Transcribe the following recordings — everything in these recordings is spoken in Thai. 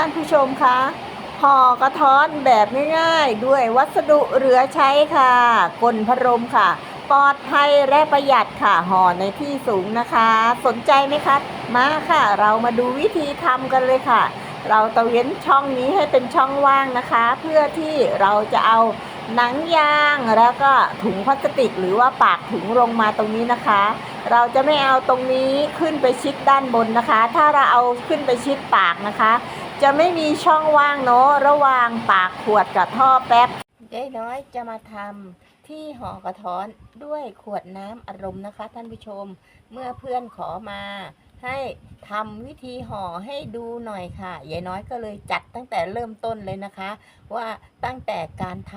ท่านผู้ชมคะห่อกระท้อนแบบง่ายๆ ด้วยวัสดุเหลือใช้ค่ะกลพรมค่ะ ปลอดภัยและประหยัดค่ะห่อในที่สูงนะคะ สนใจไหมคะ มาค่ะ เรามาดูวิธีทำกันเลยค่ะ เราตะเว้นช่องนี้ให้เป็นช่องว่างนะคะ เพื่อที่เราจะเอาหนังยางแล้วก็ถุงพลาสติก หรือว่าปากถุงลงมาตรงนี้นะคะ เราจะไม่เอาตรงนี้ขึ้นไปชิดด้านบนนะคะ ถ้าเราเอาขึ้นไปชิดปากนะคะ จะไม่มีช่องว่างเนาะระหว่างปากขวดกับท่อแป๊บยายน้อยจะมาทำที่ห่อกระท้อนด้วยขวดน้ำอารมณ์นะคะ ท่านผู้ชม เมื่อเพื่อนขอมาให้ทำวิธีห่อให้ดูหน่อยค่ะยายน้อยก็เลยจัดตั้งแต่เริ่มต้นเลยนะคะ ว่าตั้งแต่การท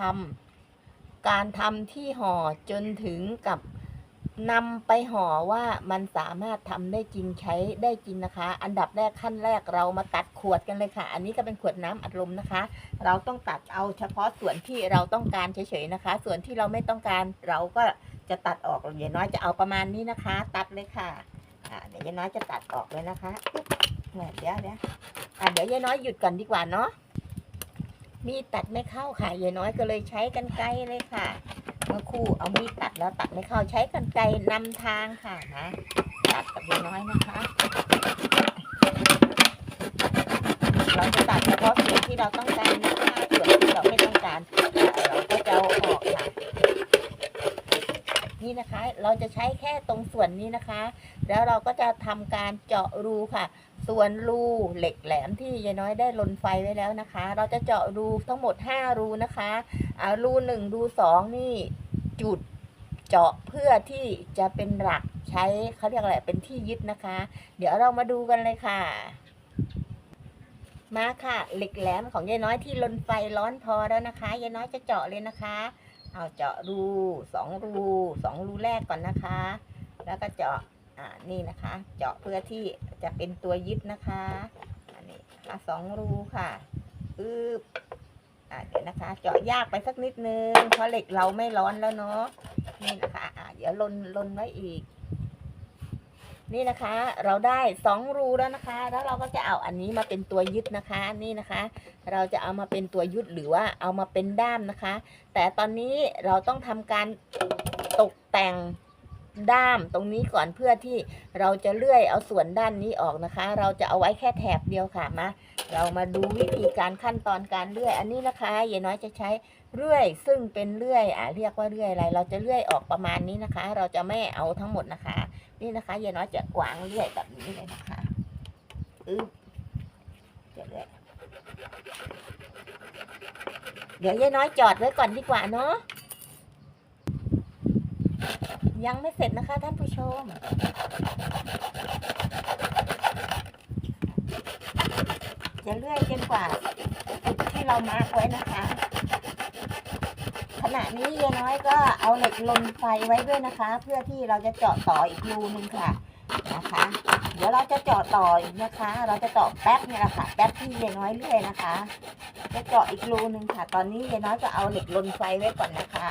ำการทำที่ห่อจนถึงกับ นำไปห่อว่ามันสามารถทำได้จริงใช้ได้จริงนะคะ อันดับแรกขั้นแรกเรามาตัดขวดกันเลยค่ะ อันนี้ก็เป็นขวดน้ำอัดลมนะคะ เราต้องตัดเอาเฉพาะส่วนที่เราต้องการเฉยๆนะคะ ส่วนที่เราไม่ต้องการเราก็จะตัดออกเดี๋ยวน้อยจะเอาประมาณนี้นะคะ ตัดเลยค่ะอ่าเดี๋ยวยายน้อยจะตัดออกเลยนะคะเนี่ยเดี๋ยวเดี๋ยวอ่าเดี๋ยวยายน้อยหยุดก่อนดีกว่าเนาะมีตัดไม่เข้าค่ะยายน้อยก็เลยใช้กันไกรเลยค่ะ เมื่อคู่เอามีดตัดแล้วตัดไม่เข้าใช้กันไกรนำทางค่ะนะตัดกับน้อยนะคะ เราจะตัดเฉพาะส่วนที่เราต้องการนะคะส่วนที่เราไม่ต้องการเราก็จะเอาออกค่ะนี่นะคะ เราจะใช้แค่ตรงส่วนนี้นะคะ แล้วเราก็จะทำการเจาะรูค่ะ ส่วนรูเหล็กแหลมที่ยายน้อยได้ลนไฟไว้แล้วนะคะ เราจะเจาะรูทั้งหมด 5 รูนะคะอ่ารูหนึ่งรูสองนี่ จุดเจาะเพื่อที่จะเป็นหลักใช้เขาเรียกอะไรเป็นที่ยึดนะคะ เดี๋ยวเรามาดูกันเลยค่ะ มาค่ะ เหล็กแหลมของยายน้อยที่ลนไฟร้อนพอแล้วนะคะยายน้อยจะเจาะเลยนะคะ เอาเจาะรูสองรูสองรูแรกก่อนนะคะ แล้วก็เจาะอ่านี่นะคะ เจาะเพื่อที่จะเป็นตัวยึดนะคะอันนี้นะคะสองรูค่ะปึ๊บ อ่าเดี๋ยวนะคะ เจาะยากไปสักนิดนึง เพราะเหล็กเราไม่ร้อนแล้วเนาะ นี่นะคะอ่าเดี๋ยวลนลนไว้อีก นี่นะคะ เราได้สองรูแล้วนะคะ แล้วเราก็จะเอาอันนี้มาเป็นตัวยึดนะคะ นี่นะคะ เราจะเอามาเป็นตัวยึดหรือว่าเอามาเป็นด้ามนะคะ แต่ตอนนี้เราต้องทำการตกแต่ง ด้ามตรงนี้ก่อนเพื่อที่เราจะเลื่อยเอาส่วนด้านนี้ออกนะคะ เราจะเอาไว้แค่แถบเดียวค่ะมาเรามาดูวิธีการขั้นตอนการเลื่อย อันนี้นะคะยายน้อยจะใช้เลื่อยซึ่งเป็นเลื่อยอ่าเรียกว่าเลื่อยอะไร เราจะเลื่อยออกประมาณนี้นะคะ เราจะไม่เอาทั้งหมดนะคะ นี่นะคะยายน้อยจะกวางเลื่อยแบบนี้เลยนะคะอึ๊บจะเลื่อยเดี๋ยวยายน้อยจอดไว้ก่อนดีกว่าเนาะ ยังไม่เสร็จนะคะท่านผู้ชม จะเลื่อยจนกว่าจุดที่เรามาร์กไว้นะคะ ขณะนี้ยายน้อยก็เอาเหล็กลนไฟไว้ด้วยนะคะ เพื่อที่เราจะเจาะต่ออีกรูนึงค่ะนะคะ เดี๋ยวเราจะเจาะต่ออีกนะคะ เราจะเจาะแป๊บเนี่ยแหละค่ะแป๊บที่ยายน้อยเลื่อยนะคะ จะเจาะอีกรูนึงค่ะ ตอนนี้ยายน้อยจะเอาเหล็กลนไฟไว้ก่อนนะคะ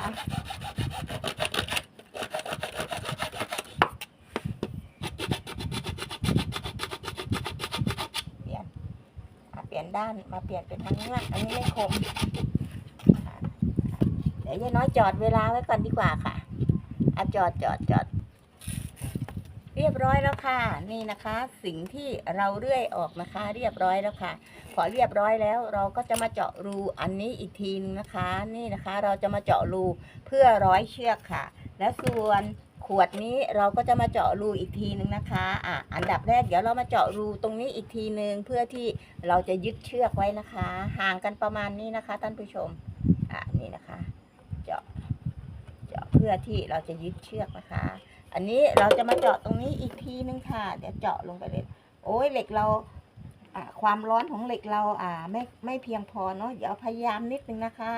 เปลี่ยนอะเปลี่ยน ด้านมาเปลี่ยนเป็นทางนี้ละอันนี้ไม่คมเดี๋ยวยายน้อยจอดเวลาไว้ก่อนดีกว่าค่ะอะจอดจอดจอด เรียบร้อยแล้วค่ะ นี่นะคะ สิ่งที่เราเลื่อยออกนะคะ เรียบร้อยแล้วค่ะพอเรียบร้อยแล้วเราก็จะมาเจาะรูอันนี้อีกทีนึงนะคะ นี่นะคะ เราจะมาเจาะรูเพื่อร้อยเชือกค่ะ และส่วน วดนี้เราก็จะมาเจาะรูอีกทีนึงนะคะอะอันดับแรกเดี๋ยวเรามาเจาะรูตรงนี้อีกทีนึงเพื่อที่เราจะยึดเชือกไว้นะคะ ห่างกันประมาณนี้นะคะท่านผู้ชมอะนี่นะคะ เจาะเจาะเพื่อที่เราจะยึดเชือกนะคะ อันนี้เราจะมาเจาะตรงนี้อีกทีนึงค่ะ เดี๋ยวเจาะลงไปเลย โอ้ยเหล็กเราอ่าความร้อนของเหล็กเราอ่าไม่ไม่เพียงพอเนาะเดี๋ยวพยายามนิดนึงนะคะ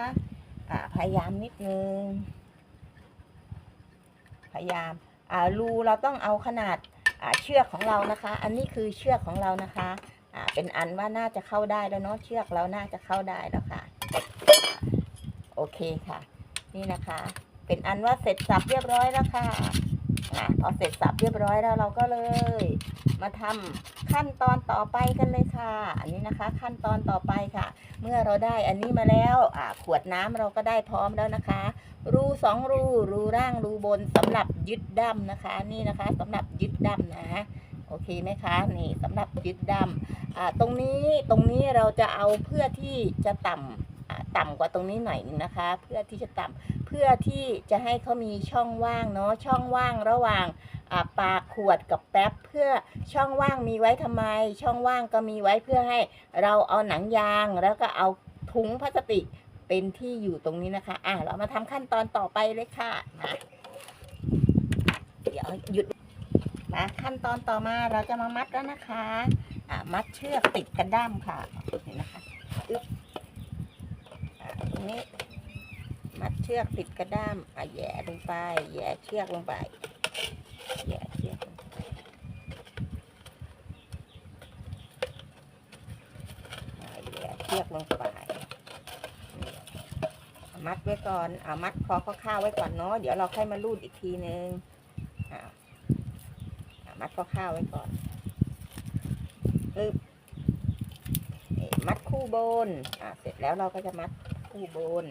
อ่าพยายามนิดนึง พยายามรูเราต้องเอาขนาดาเชือกของเรานะคะ อันนี้คือเชือกของเรานะคะเป็นอันว่าน่าจะเข้าได้แล้วเนาะเชือกเราน่าจะเข้าได้แล้วค่ะ โอเคค่ะ นี่นะคะ เป็นอันว่าเสร็จสับเรียบร้อยแล้วค่ะ พอเสร็จสับเรียบร้อยแล้วเราก็เลย มาทำขั้นตอนต่อไปกันเลยค่ะ อันนี้นะคะ ขั้นตอนต่อไปค่ะ เมื่อเราได้อันนี้มาแล้วขวดน้ำเราก็ได้พร้อมแล้วนะคะ รูสองรูรูร่างรูบนสำหรับยึดดั้มนะคะ นี่นะคะสำหรับยึดดั้มนะโอเคไหมคะนี่สำหรับยึดดั้าตรงนี้ตรงนี้เราจะเอาเพื่อที่จะต่ำอ่า ต่ำกว่าตรงนี้หน่อยหนึงนะคะ เพื่อที่จะต่ำเพื่อที่จะให้เขามีช่องว่างเนาะช่องว่างระหว่างปากขวดกับแป๊บเพื่อช่องว่างมีไว้ทำไม ช่องว่างก็มีไว้เพื่อให้เราเอาหนังยางแล้วก็เอาถุงพลาสติกเป็นที่อยู่ตรงนี้นะคะ อะ เรามาทำขั้นตอนต่อไปเลยค่ะมาเดี๋ยวหยุดมาขั้นตอนต่อมาเราจะมามัดแล้วนะคะ อะ มัดเชือกติดกระด้ามค่ะเห็นนะคะ นี้ มัดเชือกติดกระด้ามอะแย่ลงไปแย่เชือกลงไปแย่เชือกลงไปแย่เชือกลงไปมัดไว้ก่อนเอามัดคอข้าวๆไว้ก่อนเนาะเดี๋ยวเราค่อยมาลูดอีกทีนึงอ่าอ่ามัดข้าวๆไว้ก่อนปึ๊บมัดคู่บนอ่าเสร็จแล้วเราก็จะมัด อุบน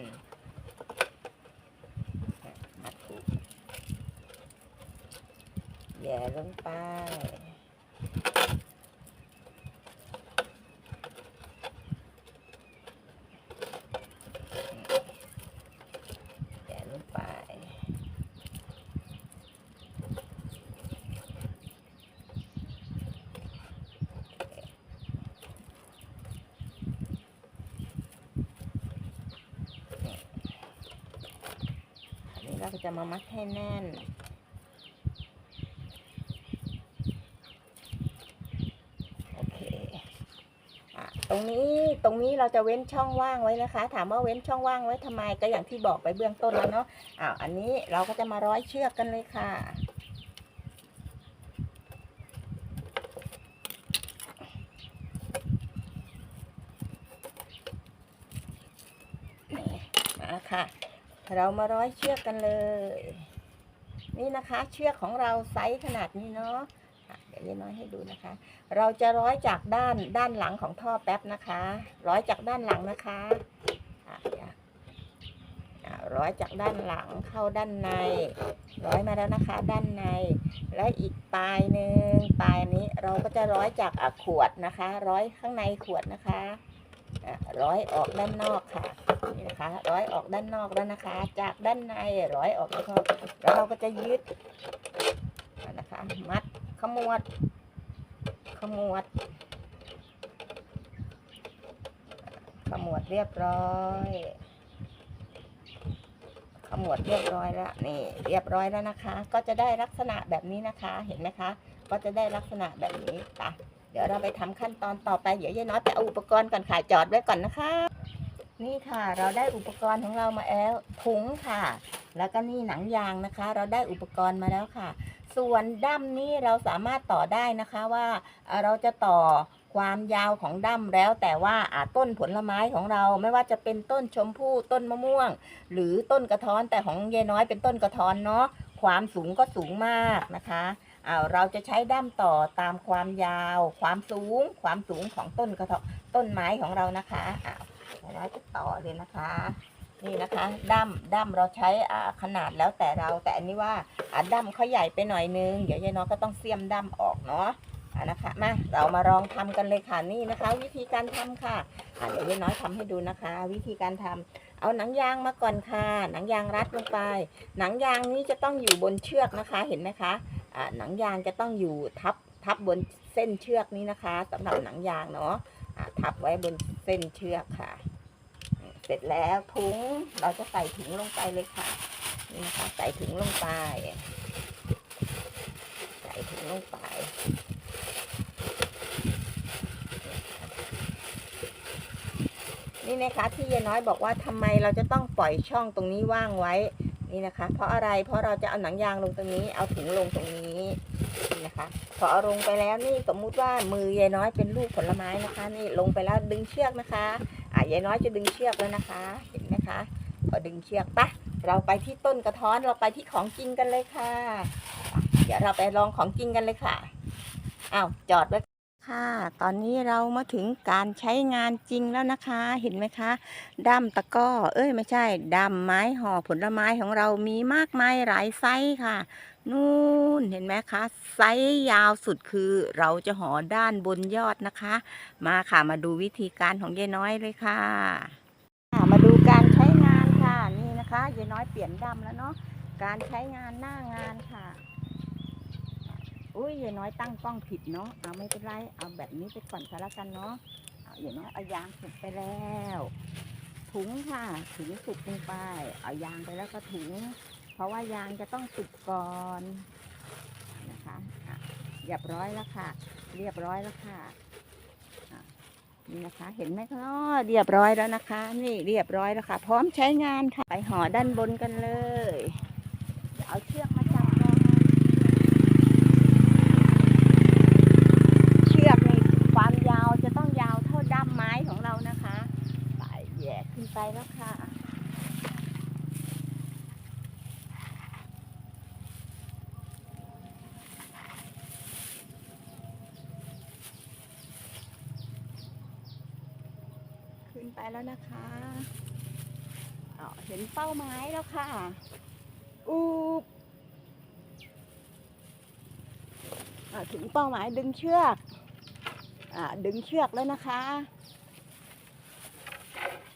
หัดถูแย่ลงไป แย่ลงไป อันนี้เรา ก็จะมามัดให้แน่น โอเคอะตรงนี้ตรงนี้เราจะเว้นช่องว่างไว้นะคะ ถามว่าเว้นช่องว่างไว้ทำไมก็อย่างที่บอกไปเบื้องต้นแล้วเนาะอ้าวอันนี้เราก็จะมาร้อยเชือกกันเลยค่ะ นี่มาค่ะ เรามาร้อยเชือกกันเลย นี่นะคะเชือกของเราไซส์ขนาดนี้เนาะเดี๋ยวยายน้อยให้ดูนะคะ เราจะร้อยจากด้านด้านหลังของท่อแป๊บนะคะ ร้อยจากด้านหลังนะคะร้อยจากด้านหลังเข้าด้านใน ร้อยมาแล้วนะคะ ด้านใน และอีกปลายหนึ่งปลายนี้เราก็จะร้อยจากขวดนะคะ ร้อยข้างในขวดนะคะ ร้อยออกด้านนอกค่ะนี่นะคะ ร้อยออกด้านนอกแล้วนะคะ จากด้านในร้อยออกด้านนอกแล้วเราก็จะยึดนะคะ มัดขมวด ขมวด ขมวดเรียบร้อยขมวดเรียบร้อยแล้วนี่เรียบร้อยแล้วนะคะ ก็จะได้ลักษณะแบบนี้นะคะเห็นไหมคะ ก็จะได้ลักษณะแบบนี้ค่ะ เดี๋ยวเราไปทำขั้นตอนต่อไป เดี๋ยวยายน้อยไปเอาอุปกรณ์ก่อนค่ะจอดไว้ก่อนนะคะ นี่ค่ะ เราได้อุปกรณ์ของเรามาแล้วถุงค่ะ แล้วก็นี่หนังยางนะคะ เราได้อุปกรณ์มาแล้วค่ะ ส่วนด้ามนี้เราสามารถต่อได้นะคะว่าเราจะต่อความยาวของด้ามแล้วแต่ว่าอ่าต้นผลไม้ของเราไม่ว่าจะเป็นต้นชมพู่ต้นมะม่วง หรือต้นกระท้อนแต่ของยายน้อยเป็นต้นกระท้อนเนาะความสูงก็สูงมากนะคะ อ่าเราจะใช้ด้ามต่อตามความยาว ความสูง ความสูงของต้นกระท้อนต้นไม้ของเรานะคะอ่ายายน้อยจะต่อเลยนะคะ นี่นะคะด้ามด้ามเราใช้อ่าขนาดแล้วแต่เรา แต่อันนี้ว่าอะดั้มเขาใหญ่ไปหน่อยนึงเดี๋ยวยายน้อยก็ต้องเสียมดั้มออกเนาะอะนะคะมาเรามาลองทำกันเลยค่ะนี่นะคะ วิธีการทำค่ะอะเดี๋ยวยายน้อยทำให้ดูนะคะ วิธีการทำเอาหนังยางมาก่อนค่ะ หนังยางรัดลงไป หนังยางนี้จะต้องอยู่บนเชือกนะคะเห็นไหมคะ หนังยางจะต้องอยู่ทับทับบนเส้นเชือกนี้นะคะสำหรับหนังยางเนาะทับไว้บนเส้นเชือกค่ะ เสร็จแล้วถุงเราจะใส่ถุงลงไปเลยค่ะนี่นะคะใส่ถุงลงไป ใส่ถุงลงไปนี่นะคะที่ยายน้อยบอกว่าทำไมเราจะต้องปล่อยช่องตรงนี้ว่างไว้ นี่นะคะ เพราะอะไรเพราะเราจะเอาหนังยางลงตรงนี้เอาถุงลงตรงนี้นี่นะคะ พอเอาลงไปแล้วนี่สมมุติว่ามือยายน้อยเป็นลูกผลไม้นะคะ นี่ลงไปแล้วดึงเชือกนะคะอะยายน้อยจะดึงเชือกแล้วนะคะ เห็นไหมคะพอดึงเชือกปะเราไปที่ต้นกระท้อนเราไปที่ของจริงกันเลยค่ะ เดี๋ยวเราไปลองของจริงกันเลยค่ะอ้าวจอดไว้ ค่ะตอนนี้เรามาถึงการใช้งานจริงแล้วนะคะ เห็นไหมคะด้ามตะก้อ เอ้ยไม่ใช่ด้ามไม้ห่อผลไม้ของเรามีมากมายหลายไซส์ค่ะ นู่นเห็นไหมคะ ไซส์ยาวสุดคือเราจะห่อด้านบนยอดนะคะ มาค่ะมาดูวิธีการของยายน้อยเลยค่ะ มาดูการใช้งานค่ะนี่นะคะยายน้อยเปลี่ยนดำแล้วเนาะการใช้งานหน้างานค่ะ อุ้ยยายน้อยตั้งกล้องผิดเนาะเอาไม่เป็นไรเอาแบบนี้ไปก่อนก็แล้วกันเนาะเอายายน้อยเอายางสุกไปแล้ว ถุงค่ะถุงสุกลงไป เอายางไปแล้วก็ถุง เพราะว่ายางจะต้องสุกก่อนนะคะเรียบร้อยแล้วค่ะ เรียบร้อยแล้วค่ะนี่นะคะเห็นไหมคะเรียบร้อยแล้วนะคะ นี่เรียบร้อยแล้วค่ะ พร้อมใช้งานค่ะไปห่อด้านบนกันเลยเดี๋ยวเอาเชือกมาจับก่อนเชือกนี่ความยาวจะต้องยาวเท่าด้ามไม้ของเรานะคะ แยกขึ้นไปแล้วค่ะขึ้นไปแล้วนะคะเห็นเป้าหมายแล้วค่ะ อูบอะถึงเป้าหมายดึงเชือกอ่าดึงเชือกแล้วนะคะ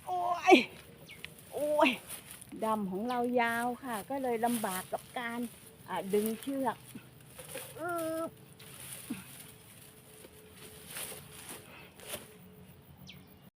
โอ้ย โอ้ยดำของเรายาวค่ะ ก็เลยลำบากกับการดึงเชือกอ